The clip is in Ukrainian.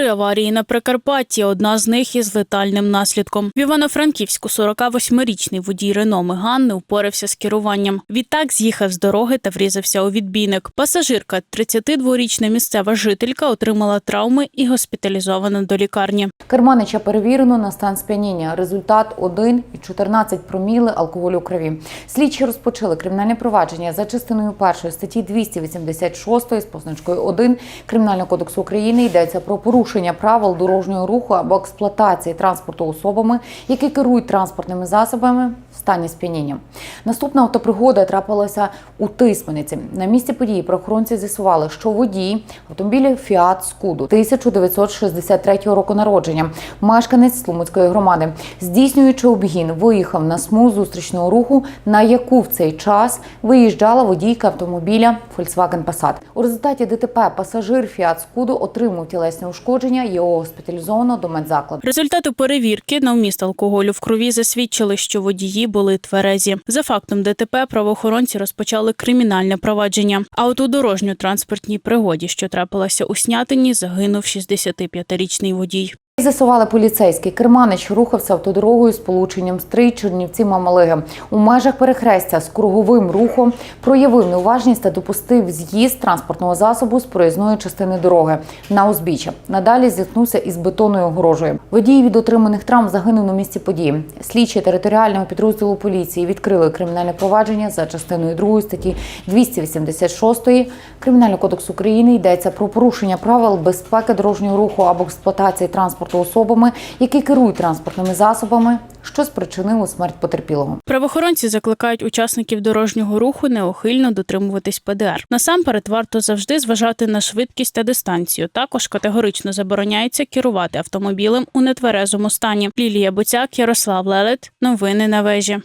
Три аварії на Прикарпатті. Одна з них із летальним наслідком. В Івано-Франківську 48-річний водій Рено Меган не впорався з керуванням. Відтак з'їхав з дороги та врізався у відбійник. Пасажирка, 32-річна місцева жителька, отримала травми і госпіталізована до лікарні. Керманича перевірено на стан сп'яніння. Результат 1,14 проміли алкоголю у крові. Слідчі розпочали кримінальне провадження за частиною першої статті 286 з позначкою 1 Кримінального кодексу України. Йдеться про порушення правил дорожнього руху або експлуатації транспорту особами, які керують транспортними засобами в стані сп'яніння. Наступна автопригода трапилася у Тисмениці. На місці події правоохоронці з'ясували, що водій автомобіля Фіат Скуду 1963 року народження, мешканець Слумицької громади, здійснюючи обгін, виїхав на смугу зустрічного руху, на яку в цей час виїжджала водійка автомобіля Volkswagen Passat. У результаті ДТП пасажир Фіат Скуду отримав тілесні ушкодження. Його госпіталізовано до медзакладу. Результати перевірки на вміст алкоголю в крові засвідчили, що водії були тверезі. За фактом ДТП правоохоронці розпочали кримінальне провадження. А от у дорожньо-транспортній пригоді, що трапилася у Снятині, загинув 65-річний водій. З'ясували поліцейські. Керманич рухався автодорогою з полученням стрий Чернівці Мамалиги. У межах перехрестя з круговим рухом проявив неуважність та допустив з'їзд транспортного засобу з проїзної частини дороги на узбіччя. Надалі зіткнувся із бетонною огорожею. Водій від отриманих травм загинув на місці події. Слідчі територіального підрозділу поліції відкрили кримінальне провадження за частиною 2 статті 286 Кримінального кодексу України. Йдеться про порушення правил безпеки дорожнього руху або експлуатації транспорту особами, які керують транспортними засобами, що спричинило смерть потерпілого. Правоохоронці закликають учасників дорожнього руху неухильно дотримуватись ПДР. Насамперед варто завжди зважати на швидкість та дистанцію. Також категорично забороняється керувати автомобілем у нетверезому стані. Лілія Буцяк, Ярослав Лелет. Новини на вежі.